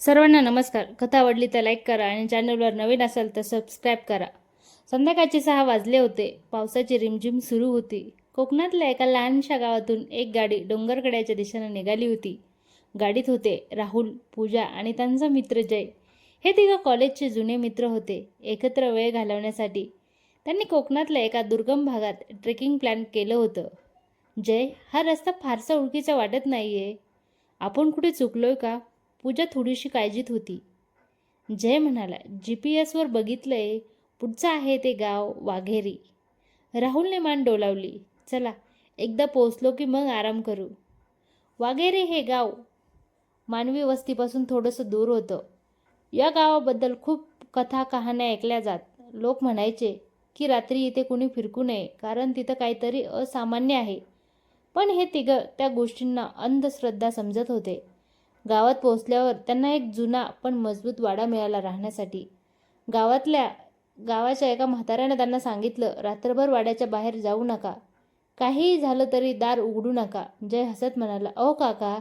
सर्वांना नमस्कार. कथा आवडली तर लाईक करा आणि चॅनलवर नवीन असाल तर सबस्क्राईब करा. संध्याकाळचे सहा वाजले होते. पावसाची रिमझिम सुरू होती. कोकणातल्या एका लहानशा गावातून एक गाडी डोंगरकड्याच्या दिशेने निघाली होती. गाडीत होते राहुल पूजा आणि त्यांचा मित्र जय. हे तिघं कॉलेजचे जुने मित्र होते. एकत्र वेळ घालवण्यासाठी त्यांनी कोकणातल्या एका दुर्गम भागात ट्रेकिंग प्लॅन केलं होतं. जय हा रस्ता फारसा ओळखीचा वाटत नाही आहे आपण कुठे चुकलोय का? पूजा थोडीशी काळजीत होती. जय म्हणाला जी पी एसवर बघितलंय पुढचं आहे ते गाव वाघेरी. राहुलने मान डोलावली चला एकदा पोचलो की मग आराम करू. वाघेरी हे गाव मानवी वस्तीपासून थोडंसं दूर होतं. या गावाबद्दल खूप कथा कहाण्या ऐकल्या जात. लोक म्हणायचे की रात्री इथे कोणी फिरकू नये कारण तिथं काहीतरी असामान्य आहे. पण हे तिघं त्या गोष्टींना अंधश्रद्धा समजत होते. गावात पोहोचल्यावर त्यांना एक जुना पण मजबूत वाडा मिळाला राहण्यासाठी. गावातल्या गावाच्या एका म्हाताऱ्यानं त्यांना सांगितलं रात्रभर वाड्याच्या बाहेर जाऊ नका. काहीही झालं तरी दार उघडू नका. जय हसत म्हणाला अहो काका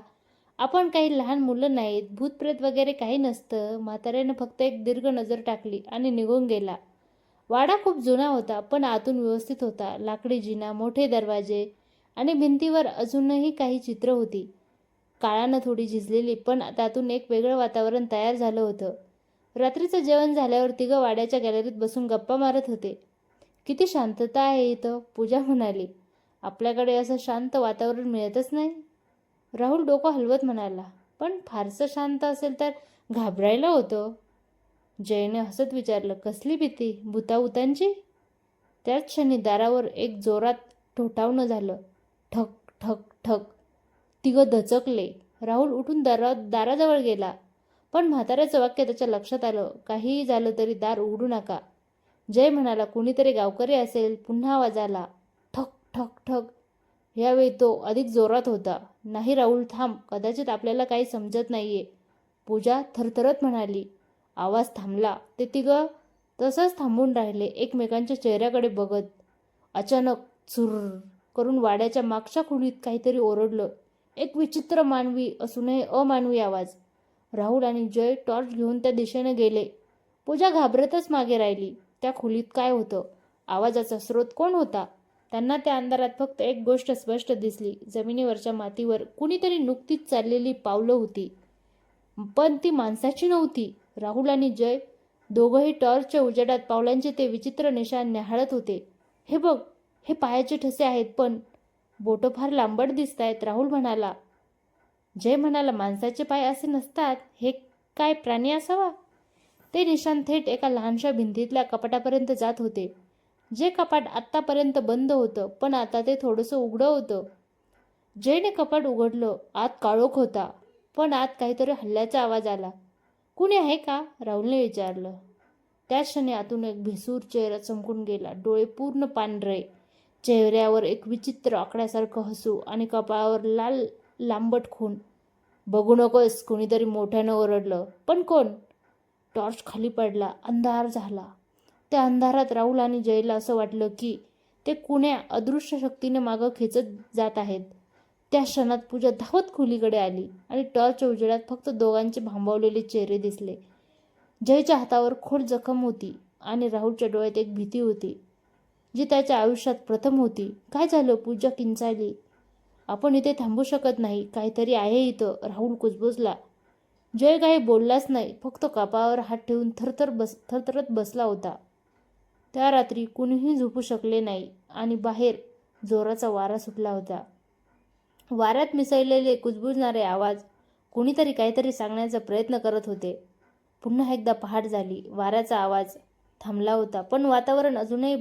आपण काही लहान मुलं नाहीत. भूतप्रेत वगैरे काही नसतं. म्हाताऱ्यानं फक्त एक दीर्घ नजर टाकली आणि निघून गेला. वाडा खूप जुना होता पण आतून व्यवस्थित होता. लाकडी जिना मोठे दरवाजे आणि भिंतीवर अजूनही काही चित्र होती. काळानं थोडी झिजलेली पण त्यातून एक वेगळं वातावरण तयार झालं होतं. रात्रीचं जेवण झाल्यावर तिघं वाड्याच्या गॅलरीत बसून गप्पा मारत होते. किती शांतता आहे इथं पूजा म्हणाली. आपल्याकडे असं शांत वातावरण मिळतच नाही. राहुल डोकं हलवत म्हणाला पण फारसं शांत असेल तर घाबरायला होतं. जयने हसत विचारलं कसली भीती? भूताउतांची त्याच क्षणी दारावर एक जोरात ठोठावणं झालं. ठक ठक ठक. तिघं दचकले. राहुल उठून दारा दाराजवळ गेला. पण म्हाताऱ्याचं वाक्य त्याच्या लक्षात आलं. काहीही झालं तरी दार उघडू नका. जय म्हणाला कुणीतरी गावकरी असेल. पुन्हा आवाज आला. ठक ठक ठक. यावेळी तो अधिक जोरात होता. नाही राहुल थांब. कदाचित आपल्याला काही समजत नाहीये. पूजा थरथरत म्हणाली. आवाज थांबला. ते तिघं तसंच थांबून राहिले एकमेकांच्या चेहऱ्याकडे बघत. अचानक चुर करून वाड्याच्या मागच्या खोलीत काहीतरी ओरडलं. एक विचित्र मानवी असूनही अमानवी आवाज. राहुल आणि जय टॉर्च घेऊन त्या दिशेने गेले. पूजा घाबरतच मागे राहिली. त्या खोलीत काय होतं? आवाजाचा स्रोत कोण होता? त्यांना त्या अंधारात फक्त एक गोष्ट स्पष्ट दिसली. जमिनीवरच्या मातीवर कुणीतरी नुकतीच चाललेली पावलं होती. पण ती माणसाची नव्हती. राहुल आणि जय दोघंही टॉर्चच्या उजेडात पावलांचे ते विचित्र निशाण न्याहाळत होते. हे बघ हे पायाचे ठसे आहेत पण बोटं फार लांबट दिसत आहेत राहुल म्हणाला. जय म्हणाला माणसाचे पाय असे नसतात हे काय प्राणी असावा? ते निशान थेट एका लहानशा भिंतीतल्या कपाटापर्यंत जात होते. जे कपाट आत्तापर्यंत बंद होतं पण आता ते थोडंसं उघडं होतं. जयने कपाट उघडलं आत काळोख होता पण आत काहीतरी हल्ल्याचा आवाज आला. कुणी आहे का? राहुलने विचारलं. त्या क्षणी आतून एक भिसूर चेहरा चमकून गेला डोळे पूर्ण पांढरे. चेहऱ्यावर एक विचित्र आकड्यासारखं हसू आणि कपाळावर लाल लांबट खून. बघू नकोस कुणीतरी मोठ्यानं ओरडलं. पण कोण? टॉर्च खाली पडला अंधार झाला. त्या अंधारात राहुल आणि जयला असं वाटलं की ते कुण्या अदृश्य शक्तीने मागं खेचत जात आहेत. त्या क्षणात पूजा धावत खोलीकडे आली आणि टॉर्च उजेडात फक्त दोघांचे भांबवलेले चेहरे दिसले. जयच्या हातावर खोल जखम होती आणि राहुलच्या डोळ्यात एक भीती होती. जी त्याच्या आयुष्यात प्रथम होती. काय झालं? पूजा किंचायली आपण इथे थांबू शकत नाही. काहीतरी आहे इथं. राहुल कुजबुजला. जय काही बोललाच नाही. फक्त कापावर हात ठेवून थरथर बस थरथरत बसला होता. त्या रात्री कुणीही झोपू शकले नाही आणि बाहेर जोराचा वारा सुटला होता. वाऱ्यात मिसळलेले कुजबुजणारे आवाज कुणीतरी काहीतरी सांगण्याचा प्रयत्न करत होते. पुन्हा एकदा पहाट झाली. वाऱ्याचा आवाज थांबला होता. पण वातावरण अजूनही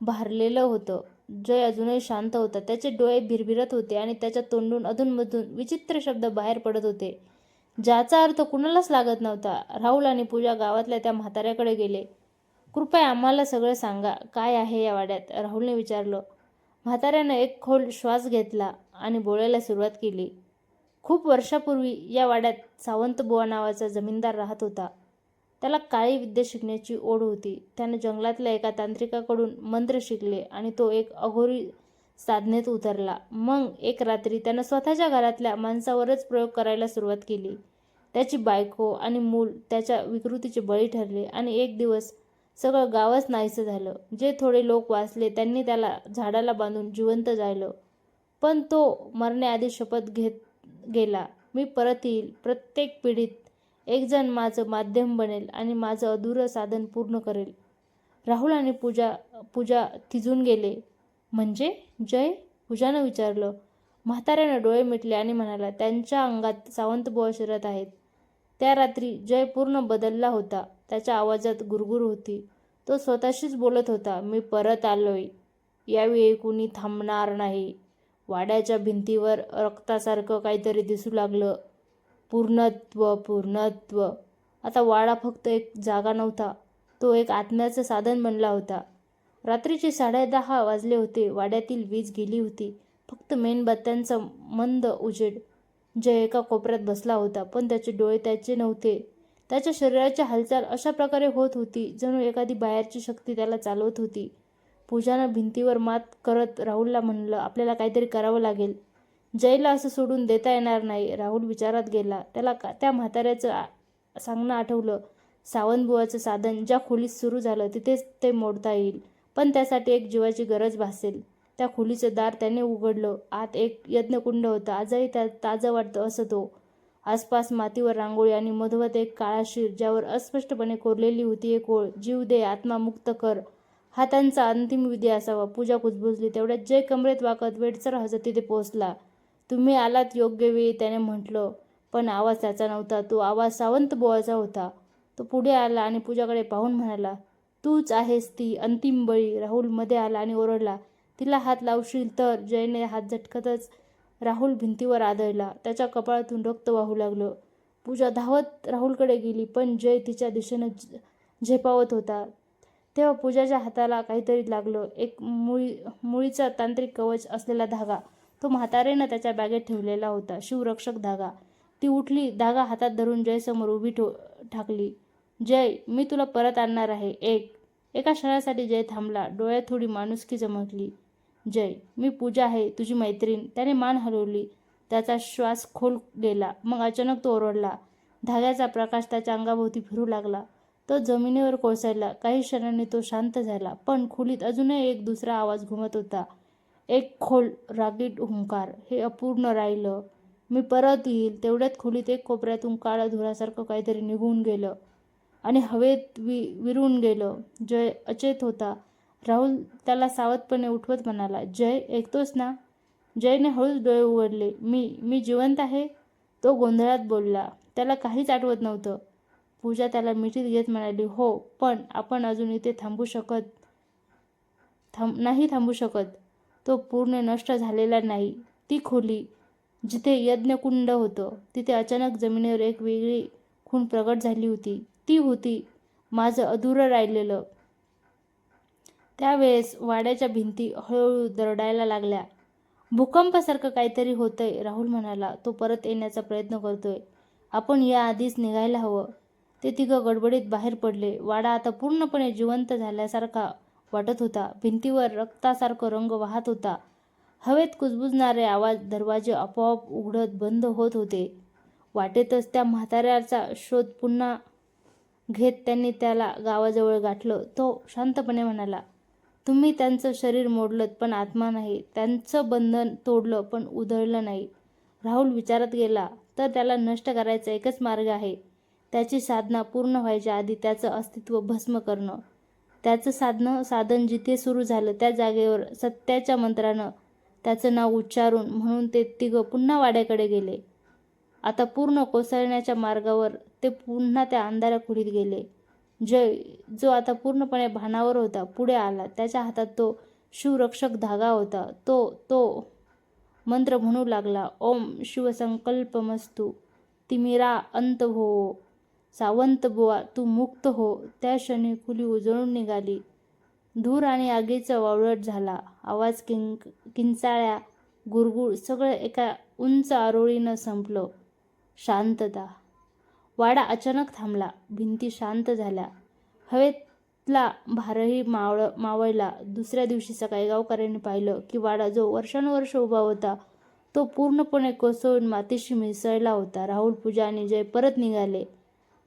भारलेलं होतं. जय अजूनही शांत होता. त्याचे डोळे भिरभिरत होते आणि त्याच्या तोंडून अधूनमधून विचित्र शब्द बाहेर पडत होते. ज्याचा अर्थ कुणालाच लागत नव्हता. राहुल आणि पूजा गावातल्या त्या म्हाताऱ्याकडे गेले. कृपया आम्हाला सगळं सांगा. काय आहे या वाड्यात? राहुलने विचारलं. म्हाताऱ्यानं एक खोल श्वास घेतला आणि बोलायला सुरुवात केली. खूप वर्षापूर्वी या वाड्यात सावंत बुवा नावाचा जमीनदार राहत होता. त्याला काळी विद्या शिकण्याची ओढ होती. त्याने जंगलातल्या एका तांत्रिकाकडून मंत्र शिकले आणि तो एक अघोरी साधनेत उतरला. मग एक रात्री त्यानं स्वतःच्या घरातल्या माणसावरच प्रयोग करायला सुरुवात केली. त्याची बायको आणि मूल त्याच्या विकृतीचे बळी ठरले आणि एक दिवस सगळं गावच नाहीसं झालं. जे थोडे लोक वाचले त्यांनी त्याला झाडाला बांधून जिवंत जायलं. पण तो मरण्याआधी शपथ घेत गेला. मी परत येईल. प्रत्येक पिढीत एक जण माझं माध्यम बनेल आणि माझं अधुरं साधन पूर्ण करेल. राहुल आणि पूजा पूजा थिजून गेले. म्हणजे? जय? पूजानं विचारलं. म्हाताऱ्यानं डोळे मिटले आणि म्हणाला त्यांच्या अंगात सावंतबुवा शिरत आहेत. त्या रात्री जय पूर्ण बदलला होता. त्याच्या आवाजात गुरगुर होती. तो स्वतःशीच बोलत होता मी परत आलोय. यावेळी कुणी थांबणार नाही. वाड्याच्या भिंतीवर रक्तासारखं काहीतरी दिसू लागलं. पूर्णत्व पूर्णत्व. आता वाडा फक्त एक जागा नव्हता. तो एक आत्म्याचं साधन बनला होता. रात्रीचे साडेदहा वाजले होते. वाड्यातील वीज गेली होती. फक्त मेणबत्त्यांचा मंद उजेड. जय एका कोपऱ्यात बसला होता पण त्याचे डोळे त्याचे नव्हते. त्याच्या शरीराची हालचाल अशा प्रकारे होत होती जणू एखादी बाहेरची शक्ती त्याला चालवत होती. पूजानं भिंतीवर मात करत राहुलला म्हणलं आपल्याला काहीतरी करावं लागेल. जयला असं सोडून देता येणार नाही. राहुल विचारात गेला. त्याला का त्या म्हाताऱ्याचं सांगणं आठवलं. सावंतबुवाचं साधन ज्या खोलीत सुरू झालं तिथेच ते मोडता येईल. पण त्यासाठी एक जीवाची गरज भासेल. त्या खोलीचं दार त्याने उघडलं. आत एक यज्ञकुंड होता. आजही त्या ताजं वाटतं असं तो. आसपास मातीवर रांगोळी आणि मधोमध एक काळा शिर ज्यावर अस्पष्टपणे कोरलेली होती एक ओळ. जीव दे आत्मा मुक्त कर. हा त्यांचा अंतिम विधी असावा. पूजा कुजबुजली. तेवढ्यात जय कमरेत वाकत वेडसर हजर तिथे पोहोचला. तुम्ही आलात योग्य वेळी त्याने म्हटलं पण आवाज त्याचा नव्हता. तो आवाज सावंत बोवाचा होता. तो पुढे आला आणि पूजाकडे पाहून म्हणाला तूच आहेस ती अंतिम बळी. राहुलमध्ये आला आणि ओरडला तिला हात लावशील तर? जयने हात झटकतच राहुल भिंतीवर आदळला. त्याच्या कपाळातून रक्त वाहू लागलं. पूजा धावत राहुलकडे गेली पण जय तिच्या दिशेनं झ- झेपावत होता. तेव्हा पूजाच्या हाताला काहीतरी लागलं. एक मुळी मुळीचा तांत्रिक कवच असलेला धागा. तो म्हातारेनं त्याच्या बॅगेत ठेवलेला होता. शिवरक्षक धागा. ती उठली धागा हातात धरून जयसमोर उभी ठो ठाकली. जय मी तुला परत आणणार आहे. एक. एका क्षणासाठी जय थांबला. डोळ्यात थोडी माणुसकी चमकली. जय मी पूजा आहे तुझी मैत्रीण. त्याने मान हलवली. त्याचा श्वास खोल गेला. मग अचानक तो ओरडला. धाग्याचा प्रकाश त्याच्या अंगाभोवती फिरू लागला. तो जमिनीवर कोसळला. काही क्षणांनी तो शांत झाला. पण खोलीत अजूनही एक दुसरा आवाज घुमत होता. एक खोल रागीट हुंकार. हे अपूर्ण राहिलं. मी परत येईल. तेवढ्यात खोलीत एक कोपऱ्यातून काळा धुरासारखं काहीतरी निघून गेलं आणि हवेत वि विरून गेलं. जय अचेत होता. राहुल त्याला सावधपणे उठवत म्हणाला जय ऐकतोस ना? जयने हळूच डोळे उघडले. मी मी जिवंत आहे? तो गोंधळात बोलला त्याला काहीच आठवत नव्हतं. पूजा त्याला मिठीत घेत म्हणाली हो पण आपण अजून इथे थांबू शकत थांब नाही थांबू शकत. तो पूर्ण नष्ट झालेला नाही. ती खोली जिथे यज्ञकुंड होतं तिथे अचानक जमिनीवर एक वेगळी खूण प्रगट झाली होती. ती होती माझं अधुरं राहिलेलं. त्यावेळेस वाड्याच्या भिंती हळूहळू दरडायला लागल्या. भूकंपासारखं काहीतरी होतंय राहुल म्हणाला. तो परत येण्याचा प्रयत्न करतोय. आपण याआधीच निघायला हवं. ते तिघं गडबडीत बाहेर पडले. वाडा आता पूर्णपणे जिवंत झाल्यासारखा वाटत होता. भिंतीवर रक्तासारखं रंग वाहत होता. हवेत कुजबुजणारे आवाज दरवाजे आपोआप उघडत बंद होत होते. वाटेतच त्या म्हाताऱ्याचा शोध पुन्हा घेत त्यांनी त्याला गावाजवळ गाठलं. तो शांतपणे म्हणाला तुम्ही त्यांचं शरीर मोडलं पण आत्मा नाही. त्यांचं बंधन तोडलं पण उधळलं नाही. राहुल विचारत गेला तर त्याला नष्ट करायचा एकच मार्ग आहे. त्याची साधना पूर्ण व्हायच्या आधी त्याचं अस्तित्व भस्म करणं. त्याचं साधनं साधन जिथे सुरू झालं त्या जागेवर सत्याच्या मंत्रानं त्याचं नाव उच्चारून म्हणून ते तिघं पुन्हा वाड्याकडे गेले. आता पूर्ण कोसळण्याच्या मार्गावर ते पुन्हा त्या अंधाऱ्या खोलीत गेले. जय जो आता पूर्णपणे भानावर होता पुढे आला. त्याच्या हातात तो शिवरक्षक धागा होता. तो तो मंत्र म्हणू लागला. ओम शिवसंकल्पमस्तु तिमिरा अंत हो सावंत बुवा तू मुक्त हो. त्या क्षणी खुली उजळून निघाली. धूर आणि आगीचा वावळट झाला. आवाज किंक किंचाळ्या गुरगुळ सगळं एका उंच आरोळीनं संपलं. शांतता. वाडा अचानक थांबला. भिंती शांत झाल्या. हवेतला भारही मावळ मावळला. दुसऱ्या दिवशी सकाळी गावकऱ्यांनी पाहिलं की वाडा जो वर्षानुवर्ष उभा होता तो पूर्णपणे कोसळून मातीशी मिसळला होता. राहुल पूजा आणि जय परत निघाले.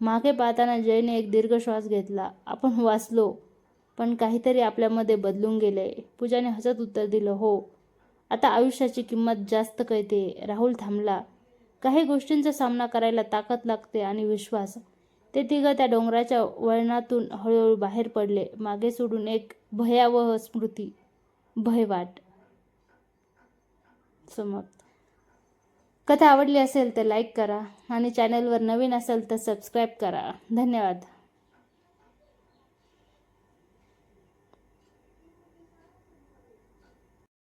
मागे पाहताना जयने एक दीर्घ श्वास घेतला. आपण वाचलो पण काहीतरी आपल्यामध्ये बदलून गेले. पूजाने हसत उत्तर दिलं हो आता आयुष्याची किंमत जास्त कळते. राहुल थांबला. काही गोष्टींचा सामना करायला ताकद लागते आणि विश्वास. ते तिघं त्या डोंगराच्या वळणातून हळूहळू बाहेर पडले. मागे सोडून एक भयावह स्मृती. भयवाट. समाप्त. कथा आवडली असेल तर लाईक करा आणि चॅनलवर नवीन असेल तर सबस्क्राईब करा. धन्यवाद.